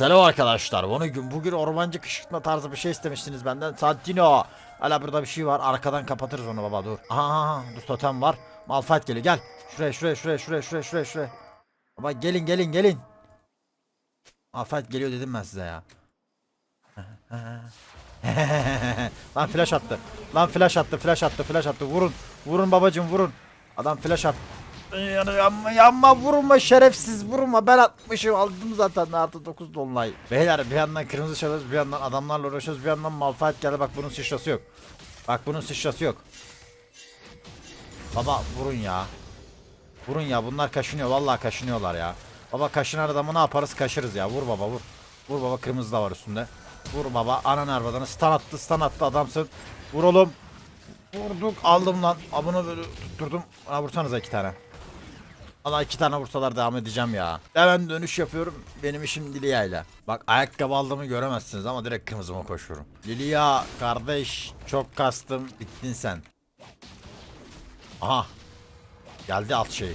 Selam arkadaşlar. Bugün bugün ormancı kışkırtma tarzı bir şey istemiştiniz benden. Santino. Hala burada bir şey var. Arkadan kapatırız onu baba dur. Aha, dur totem var. Malphite geliyor. Gel. Şuraya şuraya şuraya şuraya şuraya şuraya şuraya. Baba gelin gelin gelin. Malphite geliyor dedim ben size ya. Lan flash attı. Lan flash attı, flash attı, flash attı. Vurun. Vurun babacım vurun. Adam flash attı. Yanma, yanma, vurma şerefsiz vurma ben atmışım aldım zaten artı 9 dolunay. Beyler bir yandan kırmızı çalıyoruz bir yandan adamlarla uğraşıyoruz bir yandan Malphite geldi bak bunun sıçrası yok. Bak bunun sıçrası yok. Baba vurun ya. Vurun ya bunlar kaşınıyor vallahi kaşınıyorlar ya. Baba kaşınan adamı ne yaparız kaşırız ya vur baba vur. Vur baba kırmızı da var üstünde. Vur baba anan arvadanı stun attı stun attı adamsın. Vur oğlum. Vurduk aldım lan. Abunu böyle tutturdum. Bana vursanıza iki tane. Valla iki tane vursalar devam edeceğim ya. Hemen dönüş yapıyorum. Benim işim Lilia ile. Bak ayakkabı aldığımı göremezsiniz ama direkt kırmızıma koşuyorum. Lilia kardeş çok kastım. Bittin sen. Aha. Geldi alt şey.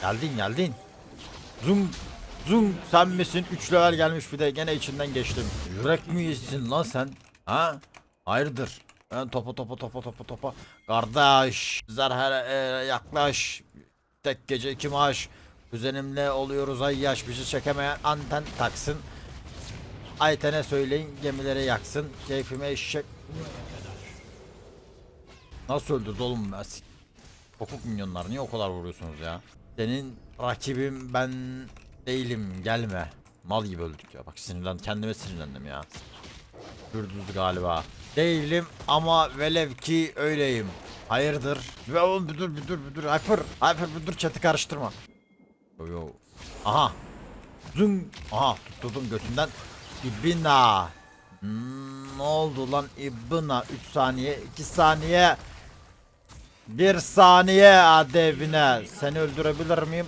Geldin geldin. Zoom. Zoom sen misin? 3 level gelmiş bir de gene içinden geçtim. Yürek mi yesin lan sen? Ha? Hayırdır? Ben topa topa topa topa topa. Kardeş. Zerher e, yaklaş. Tek gece iki maaş. Kuzenimle oluyoruz ay yaş bizi çekemeyen anten taksın. Ayten'e söyleyin gemileri yaksın. Keyfime eşek. Nasıl öldürdü oğlum s- Hukuk milyonlar niye o kadar vuruyorsunuz ya? Senin rakibim ben değilim gelme. Mal gibi öldük ya bak sinirlen kendime sinirlendim ya. Gürdüz galiba. Değilim ama velev ki öyleyim. Hayırdır? Ve oğlum bir dur bir dur bir dur. Hyper. Hyper bir dur chat'i karıştırma. Yo yo. Aha. Zung. Aha tutturdum götünden. İbina. Hmm, ne oldu lan İbina? 3 saniye 2 saniye. 1 saniye hadi evine. Seni öldürebilir miyim?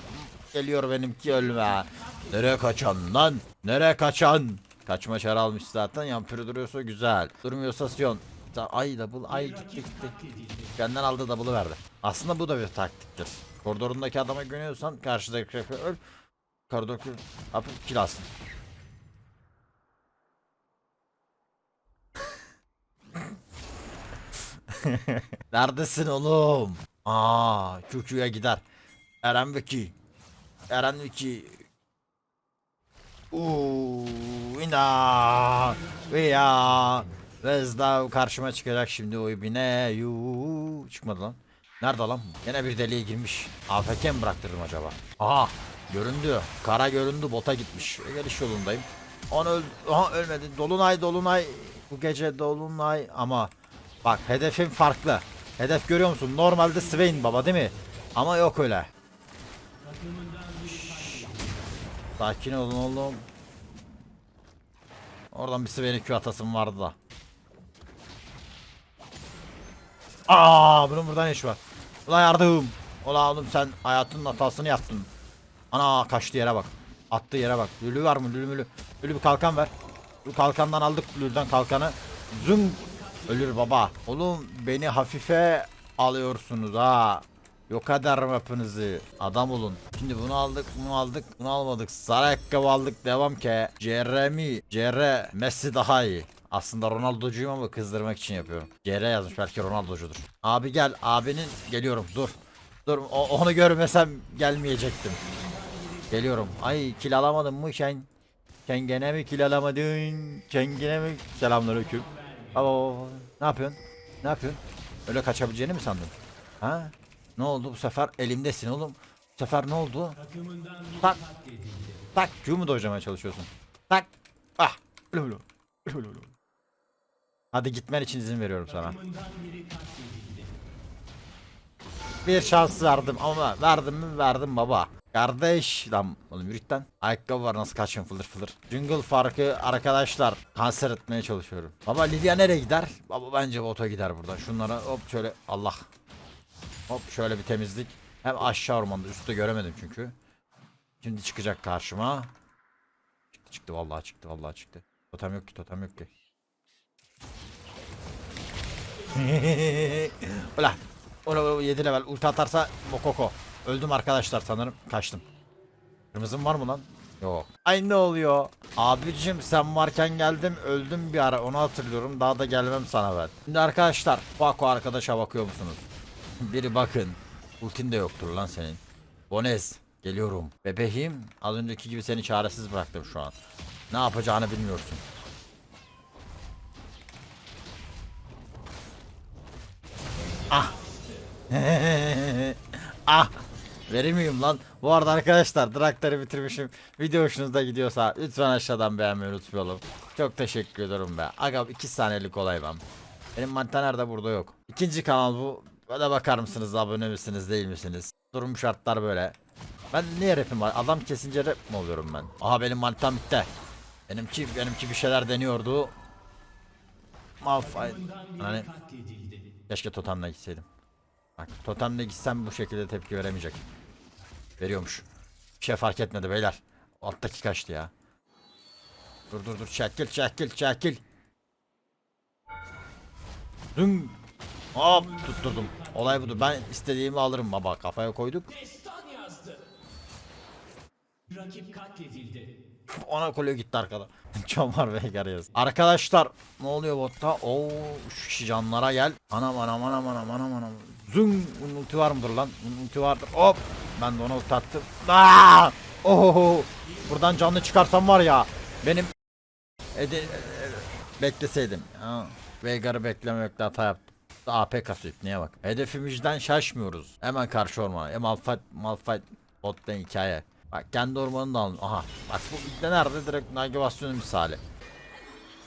Geliyor benimki ölme. Nereye kaçan lan? Nereye kaçan? Kaçma çare almış zaten. Yampiri duruyorsa güzel. Durmuyorsa Sion. Ta- Ay double ay gitti gitti. Benden aldı double'ı verdi. Aslında bu da bir taktiktir. Koridorundaki adama güveniyorsan karşıdaki rakibi öl. Koridordaki abi kill alsın. Neredesin oğlum? Aa, QQ'ya gider. Eren Veki. Eren Veki. Uuu, ina. Veya. Vezda karşıma çıkacak şimdi o ibine. Yuu. Çıkmadı lan. Nerede lan? Yine bir deliğe girmiş. AFK mi bıraktırdım acaba? Aha. Göründü. Kara göründü. Bota gitmiş. Geliş yolundayım. Onu öl Aha, ölmedi. Dolunay dolunay. Bu gece dolunay ama bak hedefim farklı. Hedef görüyor musun? Normalde Swain baba değil mi? Ama yok öyle. Şşş. Sakin olun oğlum. Oradan bir Swain'e Q atasım vardı da. Aa, bunun burada ne işi var? Ulan yardım. Ulan oğlum sen hayatının hatasını yaptın. Ana kaçtı yere bak. Attığı yere bak. Lülü var mı? Lülü mülü. Lülü bir kalkan ver. Bu kalkandan aldık Lülü'den kalkanı. Zung. Ölür baba. Oğlum beni hafife alıyorsunuz ha. Yok ederim hepinizi. Adam olun. Şimdi bunu aldık, bunu aldık, bunu almadık. Sarı ayakkabı aldık. Devam ki. Jeremy, CR, Messi daha iyi. Aslında Ronaldo'cuyum ama kızdırmak için yapıyorum. CR yazmış belki Ronaldo'cudur. Abi gel, abinin geliyorum. Dur. Dur, o- onu görmesem gelmeyecektim. Geliyorum. Ay kill alamadın mı sen? Sen gene mi kill alamadın? Sen gene mi? Selamünaleyküm. Baba baba, baba. Ne yapıyorsun? Ne yapıyorsun? Öyle kaçabileceğini mi sandın? Ha? Ne oldu bu sefer? Elimdesin oğlum. Bu sefer ne oldu? Tak. Tak. Q mu dojlamaya çalışıyorsun? Tak. Ah. Öyle öyle. Hadi gitmen için izin veriyorum sana. Bir şans verdim ama verdim mi verdim baba. Kardeş lan oğlum yürütten. Ayakkabı var nasıl kaçın fılır fılır. Jungle farkı arkadaşlar kanser etmeye çalışıyorum. Baba Lilia nereye gider? Baba bence bota gider burada. Şunlara hop şöyle Allah. Hop şöyle bir temizlik. Hem aşağı ormanda üstte göremedim çünkü. Şimdi çıkacak karşıma. Çıktı çıktı vallahi çıktı vallahi çıktı. Totem yok ki totem yok ki. Ulan. Ola 7 level ulti atarsa Mokoko. Öldüm arkadaşlar sanırım. Kaçtım. Kırmızım var mı lan? Yok. Ay ne oluyor? Abicim sen varken geldim öldüm bir ara onu hatırlıyorum daha da gelmem sana ben. Şimdi arkadaşlar bak o arkadaşa bakıyor musunuz? Biri bakın. Ultin de yoktur lan senin. Bonez geliyorum. Bebeğim az önceki gibi seni çaresiz bıraktım şu an. Ne yapacağını bilmiyorsun. Ah. ah. Verir miyim lan? Bu arada arkadaşlar Draktar'ı bitirmişim. Video hoşunuza gidiyorsa lütfen aşağıdan beğenmeyi unutmayalım. Çok teşekkür ederim be. Aga 2 saniyelik olay ben. Benim manita nerede burada yok. İkinci kanal bu. Böyle bakar mısınız abone misiniz değil misiniz? Durum şartlar böyle. Ben niye rapim var? Adam kesince rap mi oluyorum ben? Aha benim manitam bitti. Benimki benimki bir şeyler deniyordu. Malphite. Hani keşke totemle gitseydim. Bak totemle gitsem bu şekilde tepki veremeyecek. Veriyormuş. Bir şey fark etmedi beyler. Alttaki kaçtı ya. Dur dur dur çekil çekil çekil. Dün. Hop tutturdum. Olay budur. Ben istediğimi alırım baba. Kafaya koyduk. Rakip katledildi. Ona kolye gitti arkada. Çomar ve yarıyoruz. Arkadaşlar ne oluyor botta? Oo şu kişi canlara gel. Anam anam anam anam anam anam. Zung bunun ulti var mıdır lan? Bunun ulti vardır. Hop. Ben de ona ulti attım. Aa! Oho. Buradan canlı çıkarsam var ya. Benim Ede... bekleseydim. Ha. Veigar'ı beklememekle hata yaptım. AP kasıyor neye bak. Hedefimizden şaşmıyoruz. Hemen karşı ormana. E Malphite, Malphite bottan hikaye. Bak kendi ormanını da alın. Aha. Bak bu ilk nerede direkt navigasyonun misali.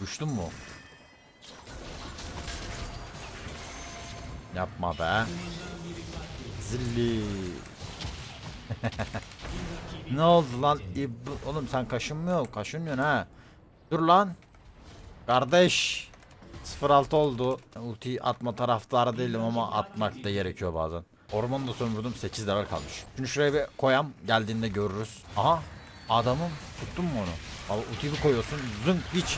Düştün mü? Yapma be. Zilli. ne oldu lan? İb- Oğlum sen kaşınmıyor, kaşınmıyorsun ha. Dur lan. Kardeş. 06 oldu. Ultiyi atma taraftarı değilim ama atmak da gerekiyor bazen. Ormanı da sömürdüm 8 level kalmış. Şimdi şuraya bir koyam geldiğinde görürüz. Aha adamım tuttun mu onu? Abi ultiyi bir koyuyorsun zınk hiç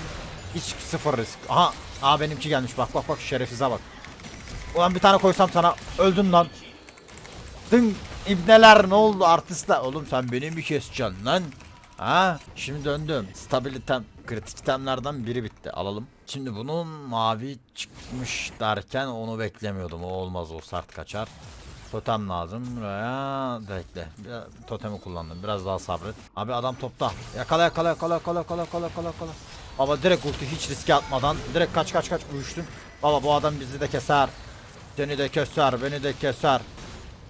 hiç sıfır risk. Aha Aa benimki gelmiş bak bak bak şerefsize bak. Ulan bir tane koysam sana öldün lan. Dın ibneler ne oldu artistler? Oğlum sen beni mi keseceksin lan? Ha şimdi döndüm. Stabilitem kritik itemlerden biri bitti. Alalım. Şimdi bunun mavi çıkmış derken onu beklemiyordum. O olmaz o sert kaçar. Totem lazım. Buraya bekle. Bir totemi kullandım. Biraz daha sabret. Abi adam topta. Yakala yakala yakala yakala yakala yakala yakala. Baba direkt ulti hiç riske atmadan direkt kaç kaç kaç uyuştun. Baba bu adam bizi de keser. Seni de keser, beni de keser.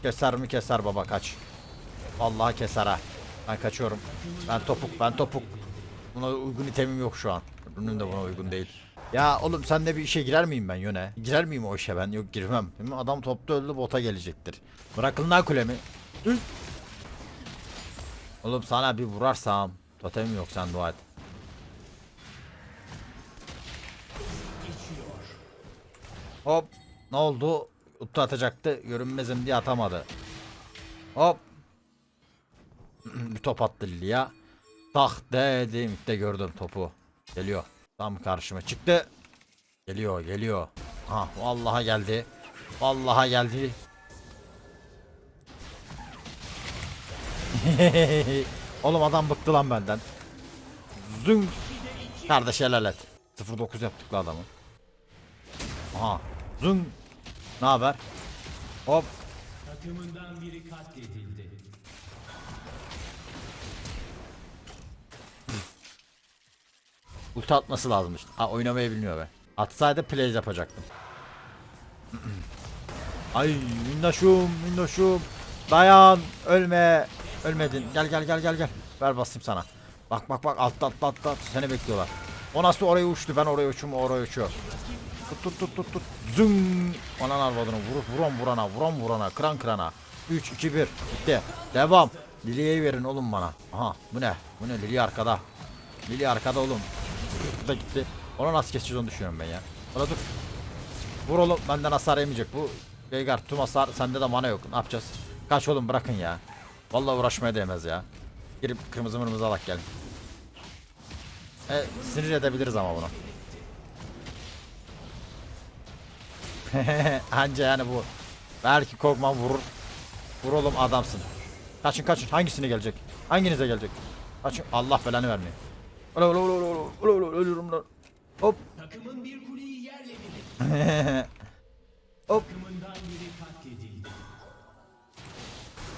Keser mi keser baba kaç. Vallahi keser ha. Ben kaçıyorum. Ben topuk, ben topuk. Buna uygun itemim yok şu an. Ürünüm de buna uygun değil. Ya oğlum sen de bir işe girer miyim ben yöne? Girer miyim o işe ben? Yok girmem. Adam topta öldü bota gelecektir. Bırakın kulemi. Oğlum sana bir vurarsam. Totemim yok sen dua et. Hop. Ne oldu? Uttu atacaktı. Görünmezim diye atamadı. Hop. bir top attı Lilia. Tak dedim. de gördüm topu. Geliyor. Tam karşıma çıktı. Geliyor geliyor. Ha vallahi geldi. Vallahi geldi. Oğlum adam bıktı lan benden. Zünk. Kardeş helal et. 09 yaptık lan adamı. Aha. Zünk. Ne haber? Hop. Takımından biri katledildi. Ulti atması lazımmış. Ha oynamayı bilmiyor be. Atsaydı play yapacaktım. Ay minnoşum minnoşum. Dayan ölme. Ölmedin. Gel gel gel gel gel. Ver basayım sana. Bak bak bak altta altta altta seni bekliyorlar. O nasıl oraya uçtu ben oraya uçum oraya uçuyor. Tut tut tut tut tut. Zın. Anan arvadını vur vuran vurana vuran vurana kıran kırana. 3 2 1 bitti. Devam. Lili'ye verin oğlum bana. Aha bu ne? Bu ne Lili arkada. Lili arkada oğlum. Da gitti. Ona nasıl keseceğiz onu düşünüyorum ben ya. Ona dur. Vur oğlum benden hasar yemeyecek bu. Veigar tüm hasar sende de mana yok. Ne yapacağız? Kaç oğlum bırakın ya. Vallahi uğraşmaya değmez ya. Girip kırmızı mırmızı alak gel. E, sinir edebiliriz ama bunu. Anca yani bu. Belki korkmam vurur. Vur oğlum adamsın. Kaçın kaçın. Hangisine gelecek? Hanginize gelecek? Kaç. Allah belanı vermiyor. Ola ola ola ola ola ola ölüyorum lan. Hop. Takımın bir kuleyi yerle. Hop. Takımından biri katledildi.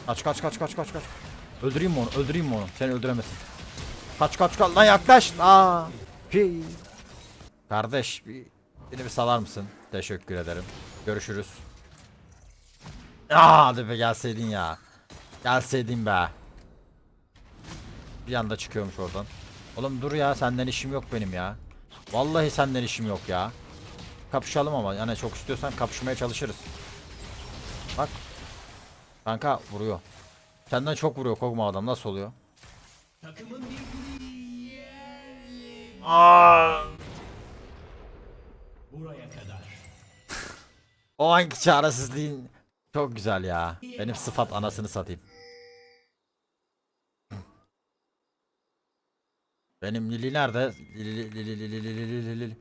Kaç kaç kaç kaç kaç kaç. Öldüreyim mi onu? Öldüreyim mi onu? Seni öldüremezsin. Kaç kaç kaç lan yaklaş. Aa. Pi. Kardeş bir beni bir salar mısın? Teşekkür ederim. Görüşürüz. Aa, hadi be gelseydin ya. Gelseydin be. Bir anda çıkıyormuş oradan. Oğlum dur ya senden işim yok benim ya. Vallahi senden işim yok ya. Kapışalım ama yani çok istiyorsan kapışmaya çalışırız. Bak. Kanka vuruyor. Senden çok vuruyor Kogma adam nasıl oluyor? Buraya kadar. O anki çaresizliğin çok güzel ya. Benim sıfat anasını satayım. Benim Lili nerede? Lili Lili Lili Lili Lili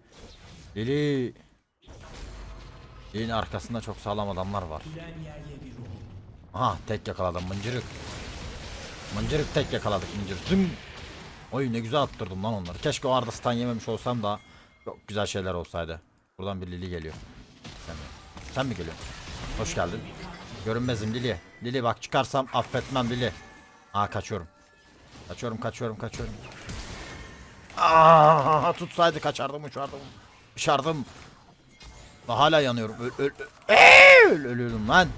Lili Lili'nin arkasında çok sağlam adamlar var. Aha tek yakaladım mıncırık. Mıncırık tek yakaladık mıncır. Züm. Oy ne güzel attırdım lan onları. Keşke o arada stun yememiş olsam da çok güzel şeyler olsaydı. Buradan bir Lili geliyor. Sen mi, Sen mi geliyorsun? Hoş geldin. Görünmezim Lili. Lili bak çıkarsam affetmem Lili. Aa kaçıyorum. Kaçıyorum kaçıyorum kaçıyorum. Aa tutsaydı kaçardım uçardım. Uçardım. Hala yanıyorum. Öl, öl, öl, ölüyorum lan.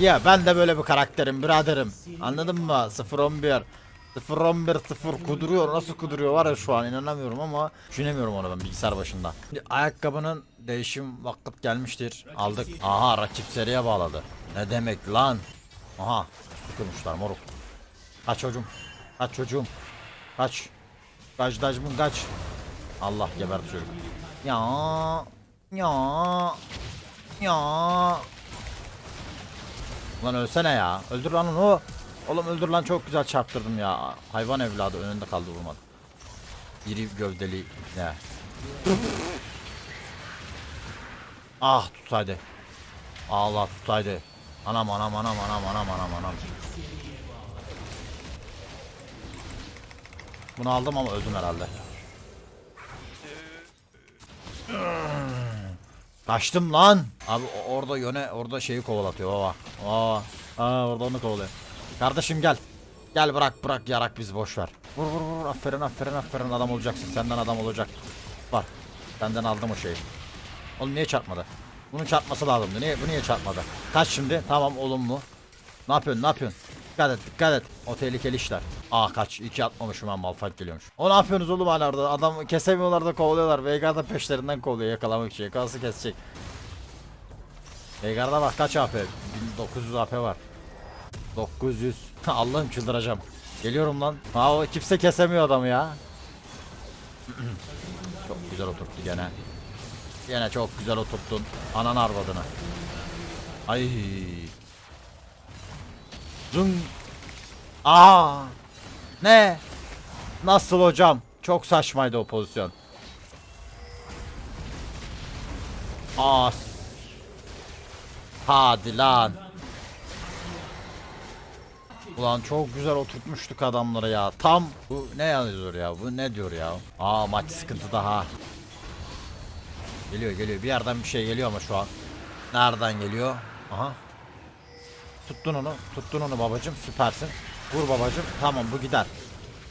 Ya ben de böyle bir karakterim biraderim. Anladın mı? 0-11. 0-11 0 kuduruyor. Nasıl kuduruyor var ya şu an inanamıyorum ama düşünemiyorum onu ben bilgisayar başında. Şimdi ayakkabının değişim vakit gelmiştir. Aldık. Aha rakip seriye bağladı. Ne demek lan? Aha sıkılmışlar moruk. Kaç çocuğum. Kaç çocuğum. Kaç. Kaç dacmın kaç. Allah geberdi çocuk. Ya. Ya. Ya. Lan ölsene ya. Öldür lan onu. Oğlum öldür lan çok güzel çarptırdım ya. Hayvan evladı önünde kaldı vurmadı. İri gövdeli ne? ah tutsaydı. Allah tutsaydı. Anam anam anam anam anam anam anam. Bunu aldım ama öldüm herhalde. Kaçtım lan. Abi orada yöne orada şeyi kovalatıyor baba. Aa, aa orada onu kovalıyor. Kardeşim gel. Gel bırak bırak yarak biz boş ver. Vur vur vur aferin aferin aferin adam olacaksın. Senden adam olacak. Var. Senden aldım o şeyi. Oğlum niye çarpmadı? Bunun çarpması lazımdı. Niye bu niye çarpmadı? Kaç şimdi? Tamam olumlu. Ne yapıyorsun? Ne yapıyorsun? Dikkat et, dikkat et. O tehlikeli işler. Aa kaç. iki atmamışım ben Malphite geliyormuş. O ne yapıyorsunuz oğlum hala orada? Adam kesemiyorlar da kovalıyorlar. Veigar da peşlerinden kovalıyor yakalamak için. Yakalası kesecek. Veigar'da bak kaç AP? 1900 AP var. 900. Allah'ım çıldıracağım. Geliyorum lan. O kimse kesemiyor adamı ya. çok güzel oturttu gene. Gene çok güzel oturttun. Anan arvadını. Ay. Zın. Aa. Ne? Nasıl hocam? Çok saçmaydı o pozisyon. As. Hadi lan. Ulan çok güzel oturtmuştuk adamları ya. Tam bu ne yazıyor ya? Bu ne diyor ya? Aa maç sıkıntı daha. Geliyor geliyor. Bir yerden bir şey geliyor ama şu an. Nereden geliyor? Aha. Tuttun onu. Tuttun onu babacım. Süpersin. Vur babacım. Tamam bu gider.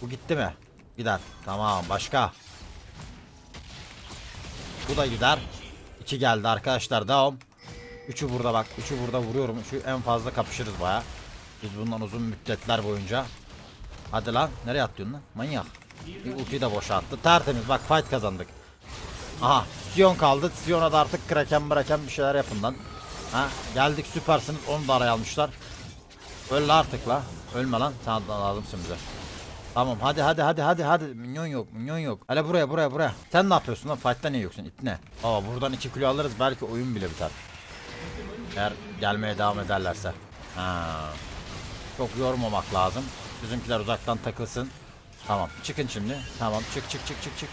Bu gitti mi? Gider. Tamam başka. Bu da gider. İki geldi arkadaşlar. Devam. Üçü burada bak. Üçü burada vuruyorum. Üçü en fazla kapışırız baya. Biz bundan uzun müddetler boyunca. Hadi lan. Nereye atlıyorsun lan? Manyak. Bir ultiyi de boşa attı. Tertemiz. Bak fight kazandık. Aha. Sion kaldı. Sion'a da artık kraken bıraken bir şeyler yapın lan. Ha, geldik süpersiniz. Onu da araya almışlar. Öl artık la. Ölme lan. Sen lazımsın bize. Tamam hadi hadi hadi hadi hadi. Minyon yok minyon yok. Hele buraya buraya buraya. Sen ne yapıyorsun lan? Fight'ta niye yoksun? İt ne? Aa buradan 2 kilo alırız. Belki oyun bile biter. Eğer gelmeye devam ederlerse. Ha. Çok yormamak lazım. Bizimkiler uzaktan takılsın. Tamam. Çıkın şimdi. Tamam. Çık çık çık çık çık.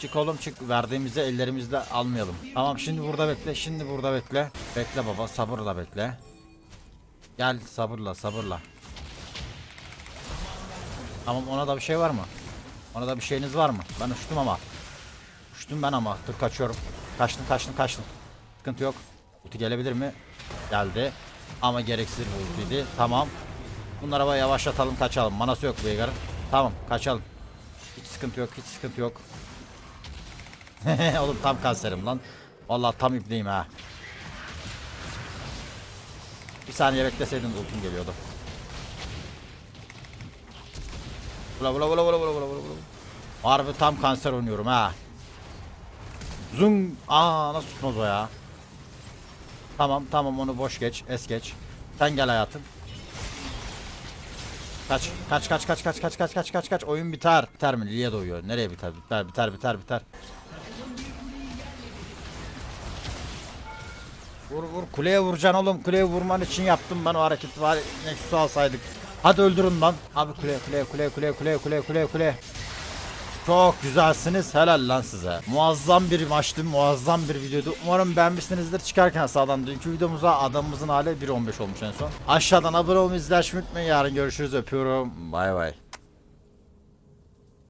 Çık oğlum çık. Verdiğimizi ellerimizle almayalım. Tamam şimdi burada bekle. Şimdi burada bekle. Bekle baba. Sabırla bekle. Gel sabırla sabırla. Tamam ona da bir şey var mı? Ona da bir şeyiniz var mı? Ben uçtum ama. Uçtum ben ama. Dur kaçıyorum. Kaçtım kaçtım kaçtım. Sıkıntı yok. Ulti gelebilir mi? Geldi. Ama gereksiz bir ultiydi. Tamam. Bunları yavaşlatalım kaçalım. Manası yok Veigar'ın. Tamam kaçalım. Hiç sıkıntı yok hiç sıkıntı yok. Oğlum tam kanserim lan. Vallahi tam ipleyim ha. Bir saniye bekleseydin ultim geliyordu. Vula vula vula vula vula vula vula. Harbi tam kanser oynuyorum ha. Zung. Aa nasıl tutmaz o ya? Tamam tamam onu boş geç. Es geç. Sen gel hayatım. Kaç kaç kaç kaç kaç kaç kaç kaç kaç kaç oyun biter. Biter mi? Liye doyuyor. Nereye biter? Biter biter biter biter. Vur vur kuleye vuracaksın oğlum. Kuleye vurman için yaptım ben o hareketi var. Nexus'u alsaydık. Hadi öldürün lan. Abi kuleye kuleye kuleye kuleye kuleye kuleye kuleye kuleye. Çok güzelsiniz. Helal lan size. Muazzam bir maçtı. Muazzam bir videoydu. Umarım beğenmişsinizdir. Çıkarken sağdan dünkü videomuza adamımızın hali 1.15 olmuş en son. Aşağıdan abone olmayı izlemeyi unutmayın. Yarın görüşürüz. Öpüyorum. Bay bay.